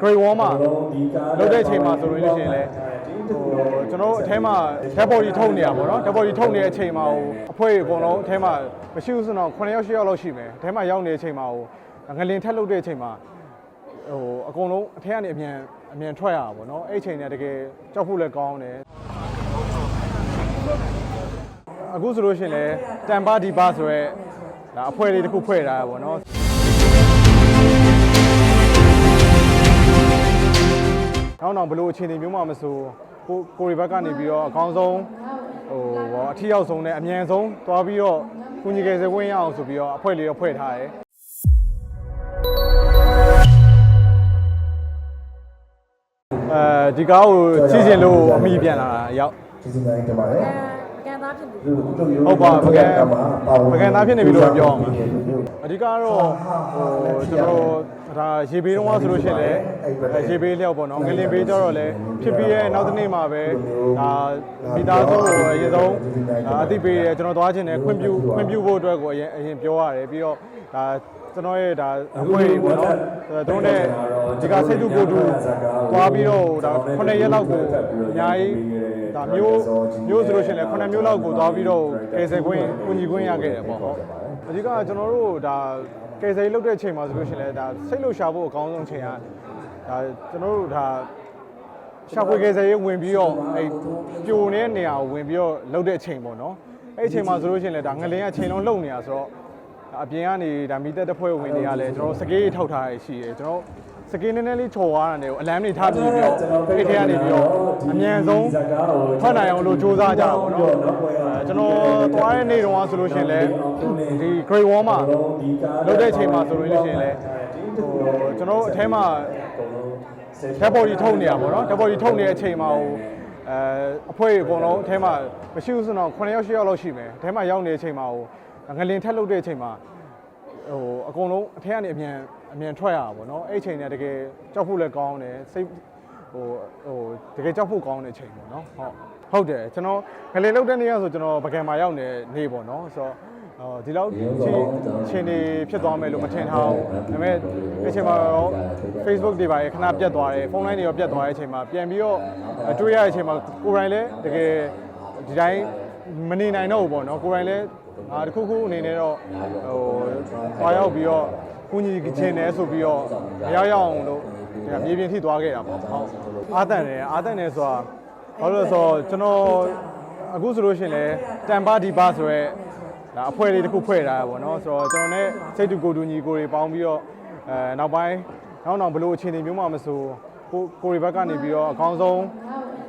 Great Wall မှာလုပ်တဲ့အချိန်မှာဆိုလို့ရှိရင်လည်းဟိုကျွန်တော်တို့အထဲမှာ dead body ထုတ်နေရပါတော့ dead body ထုတ်နေတဲ့အချိန်မှာဟိုအဖွဲအကုန်လုံးအထဲမှာမရှိဘူးဆိုတော့9ယောက်10ယောက်လောက်ရှိမယ်အထဲမှာရောက်နေတဲ့အချိန်မှာဟိုငလင်ထက်လုပ်တဲ့အချိန်မှာဟိုအကုန်လုံးအထဲကနေအမြန်အမြန်ထွက်ရတာပေါ့နော်အဲ့အချိန်ကတကယ်ကြောက်ဖို့လည်းကောင်းတယ်အခုဆိုလို့ရှိရင်လည်းတန်ပါဒီပါဆိုရဲဒါအဖွဲလေးတစ်ခုဖွဲ့ထားတာပေါ့နော် နောက်တော့ဘလို့အခြေအနေမျိုးမှမဆိုကိုကိုရီဘက်ကနေပြီးတော့အကောင်းဆုံးဟိုဘောအထီရောက်ဆုံးနဲ့အမြန်ဆုံးသွားပြီးတော့ကုညီကယ်ဆယ်ခွင့်ရအောင်ဆိုပြီးတော့အဖွဲလေးတော့ဖွဲ့ထားတယ်အဲဒီကားကိုကြည့်ချင်လို့အမိပြန်လာတာရောက်ကျေးဇူးများတင်ပါတယ်ကန်သားဖြစ်နေဒီလိုတို့ရိုးဟုတ်ပါပကံကမှာပါဝင်ပကံသားဖြစ်နေပြီလို့ပဲပြောအောင်ပါအဓိကတော့ဟိုကျွန်တော် ဒါရေဘေးတုန်းကဆိုလို့ရှိရင်လည်းအဲရေဘေးလျောက်ပေါ့နော်ငလင်ဘေးကြတော့လည်းဖြစ်ပြီးရဲ့နောက်တစ်နေ့မှာပဲဒါမိသားစုကိုအရင်ဆုံးဒါအသိပေးရဲကျွန်တော်သွားခြင်းနဲ့ခွင့်ပြုခွင့်ပြုဖို့အတွက်ကိုအရင်အရင်ပြောရတယ်ပြီးတော့ဒါကျွန်တော်ရဲ့ဒါအခွင့်ပေါ့နော်အဲသူတို့နဲ့ဒီကစိတ်တူကိုယ်တူသွားပြီးတော့ဒါ9ရက်လောက်ကိုအများကြီးဒါမျိုးမျိုးဆိုလို့ရှိရင်လည်း9မျိုးလောက်ကိုသွားပြီးတော့ကယ်ဆယ်ခွင့်ကူညီခွင့်ရခဲ့တယ်ပေါ့ဟုတ်အဓိကကျွန်တော်တို့ဒါ ကယ်ဆယ်ရေးလုပ်တဲ့အချိန်မှာဆိုလို့ရှိရင်လည်းဒါစိတ်လှုပ်ရှားဖို့အကောင်းဆုံးအချိန်ကဒါကျွန်တော်တို့ဒါရှာဖွေကယ်ဆယ်ရေးဝင်ပြီးတော့အဲပြိုနေတဲ့နေရာကိုဝင်ပြီးတော့လုပ်တဲ့အချိန်ပေါ့နော်အဲ့အချိန်မှာဆိုလို့ရှိရင်လည်းဒါငလင်းအချိန်လုံးလုံနေတာဆိုတော့ အပြင်ကနေဒါမီတက်တစ်ဖွဲ့ဝင်တွေကလည်းကျွန်တော်စကေးထောက်ထားရရှိတယ်ကျွန်တော်စကေးနည်းနည်းလေးချော်သွားတာနဲ့အလမ်းတွေထားပြီးပြီးတော့အဲ့ထဲကနေပြီးတော့အမြန်ဆုံးထွက်နိုင်အောင်လို့စူးစမ်းကြတာပေါ့နော်အဲကျွန်တော်သွားတဲ့နေ့တုန်းကဆိုလို့ရှိရင်လည်းဒီ Great Wall မှာလုပ်တဲ့အချိန်မှာဆိုလို့ရှိရင်လည်းဟိုကျွန်တော်အထဲမှာ dead body ထုတ်နေရပါတော့ dead body ထုတ်နေတဲ့အချိန်မှာဟိုအဲအဖွဲအကုန်လုံးအထဲမှာမရှိဘူးဆိုတော့9ယောက်10ယောက်လောက်ရှိမယ်အထဲမှာရောက်နေတဲ့အချိန်မှာဟို ငလင်ထက်လုပ်တဲ့အချိန်မှာဟိုအကုန်လုံးအထဲကနေအမြန်အမြန်ထွက်ရတာပေါ့နော်အဲ့အချိန်ကတကယ်ကြောက်ဖို့လည်းကောင်းတယ်စိတ်ဟိုဟိုတကယ်ကြောက်ဖို့ကောင်းတဲ့အချိန်ပေါ့နော်ဟုတ်ဟုတ်တယ်ကျွန်တော်ငလင်လုပ်တဲ့နေ့ကဆိုကျွန်တော်ပကံမှာရောက်နေနေပေါ့နော်ဆိုတော့ဟိုဒီလောက်ချင်းချင်းနေဖြစ်သွားမယ်လို့မထင်ထားဘူးဒါပေမဲ့အဲ့ချိန်မှာတော့ Facebook တွေပါရခဏပြတ်သွားတယ်ဖုန်းလိုင်းတွေရောပြတ်သွားတဲ့အချိန်မှာပြန်ပြီးတော့အတွေ့ရတဲ့အချိန်မှာကိုယ်တိုင်လည်းတကယ်ဒီတိုင်းမနေနိုင်တော့ဘူးပေါ့နော်ကိုယ်တိုင်လည်း အာတစ်ခုခုအနေနဲ့တော့ဟိုသွားရောက်ပြီးတော့ကုညီခြင်းတယ်ဆိုပြီးတော့မရောက်ရအောင်လို့ဒီမြေပြင်ထိသွားခဲ့တာပေါ့ဟုတ်အာတန်တယ်အာတန်တယ်ဆိုတာဘာလို့လဲဆိုတော့ကျွန်တော်အခုဆိုလို့ရှိရင်လည်းတန်ပါဒီပါဆိုရဲဒါအဖွဲလေးတစ်ခုဖွဲ့ထားတာပေါ့နော်ဆိုတော့ကျွန်တော်နဲ့စိတ်တူကိုယ်တူညီကိုတွေပေါင်းပြီးတော့အဲနောက်ပိုင်းနောက်တော့ဘလို့အခြေအနေမျိုးမှမဆိုကိုကိုရီဘက်ကနေပြီးတော့အကောင်းဆုံး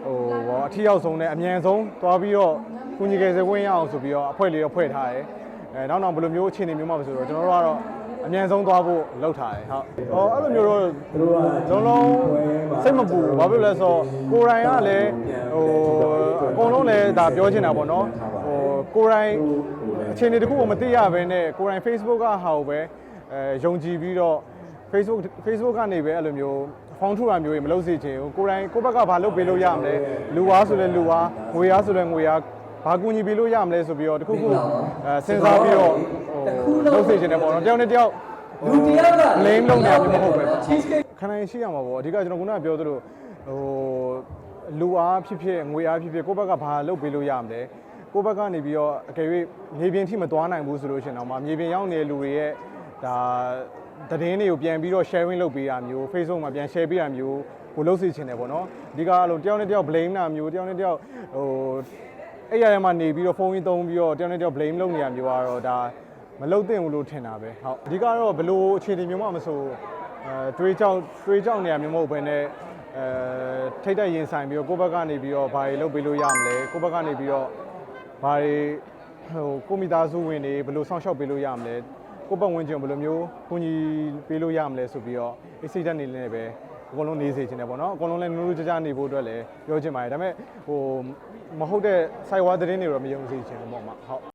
ဟိုဘောအထီရောက်ဆုံးနဲ့အမြန်ဆုံးသွားပြီးတော့ကုညီကယ်ဆယ်ခွင့်ရအောင်ဆိုပြီးတော့အဖွဲ့လေးတော့ဖွဲ့ထားတယ်အဲနောက်တော့ဘလို့မျိုးအခြေအနေမျိုးမှမဆိုတော့ကျွန်တော်တို့ကတော့အမြန်ဆုံးသွားဖို့လုပ်ထားတယ်ဟုတ်ဟောအဲ့လိုမျိုးတော့လုံးလုံးစိတ်မပူဘာဖြစ်လို့လဲဆိုတော့ကိုရိုင်းကလည်းဟိုအကုန်လုံးလည်းဒါပြောချင်တာပေါ့နော်ဟိုကိုရိုင်းအခြေအနေတခုကိုမသိရဘဲနဲ့ကိုရိုင်း Facebook ကဟာကိုပဲအဲယုံကြည်ပြီးတော့ Facebook Facebook ကနေပဲအဲ့လိုမျိုး ဖောင်းထူတာမျိုးတွေမလုပ်စေချင်ဘူးကိုယ်တိုင်ကိုယ့်ဘက်ကဘာလုပ်ပေးလို့ရမလဲလူဝါဆိုလဲလူဝါငွေအားဆိုလဲငွေအားဘာကူညီပေးလို့ရမလဲဆိုပြီးတော့တခုခုအဲစဉ်းစားပြီးတော့ဟိုလုပ်စေချင်တယ်ပေါ့နော်တယောက်နဲ့တယောက်လူတယောက်ကလိမ့်လုံးနေမျိုးမဟုတ်ပဲ cheesecake ခဏရှိရမှာပေါ့အဓိကကျွန်တော်ခုနကပြောသလိုဟိုလူအားဖြစ်ဖြစ်ငွေအားဖြစ်ဖြစ်ကိုယ့်ဘက်ကဘာလုပ်ပေးလို့ရမလဲကိုယ့်ဘက်ကနေပြီးတော့အကယ်၍မြေပြင်ထိမသွားနိုင်ဘူးဆိုလို့ရှိရင်တော့မှမြေပြင်ရောက်နေတဲ့လူတွေရဲ့ဒါ သတင်းတွေကိုပြန်ပြီးတော့ sharing လုပ်ပေးတာမျိုး Facebook မှာပြန် share ပေးတာမျိုးကိုလုပ်စီချင်တယ်ပေါ့နော်အဓိကအလုံးတယောက်နဲ့တယောက် blame တာမျိုးတယောက်နဲ့တယောက်ဟိုအဲ့ရရမှာနေပြီးတော့ဖုန်းကြီးသုံးပြီးတော့တယောက်နဲ့တယောက် blame လုပ်နေရမျိုးကတော့ဒါမလုပ်သင့်ဘူးလို့ထင်တာပဲဟုတ်အဓိကတော့ဘယ်လိုအခြေအနေမျိုးမှမဆိုအဲတွေးကြောက်တွေးကြောက်နေရမျိုးမဟုတ်ဘဲနဲ့အဲထိတ်တက်ရင်ဆိုင်ပြီးတော့ကိုယ့်ဘက်ကနေပြီးတော့ဘာတွေလုပ်ပေးလို့ရမလဲကိုယ့်ဘက်ကနေပြီးတော့ဘာတွေဟိုကိုမိသားစုဝင်တွေဘယ်လိုစောင့်ရှောက်ပေးလို့ရမလဲ ကိုယ့်ဘက်ဝင်ကျင်ဘယ်လိုမျိုးကူညီပေးလို့ရမလဲဆိုပြီးတော့အစိတ်တက်နေနေပဲအကုန်လုံးနေစေချင်တယ်ပေါ့နော်အကုန်လုံးလည်းနူးနူးကြကြနေဖို့အတွက်လည်းပြောချင်ပါတယ်ဒါပေမဲ့ဟိုမဟုတ်တဲ့ site wire သတင်းတွေတော့မယုံစေချင်ဘူးပေါ့မှာဟုတ်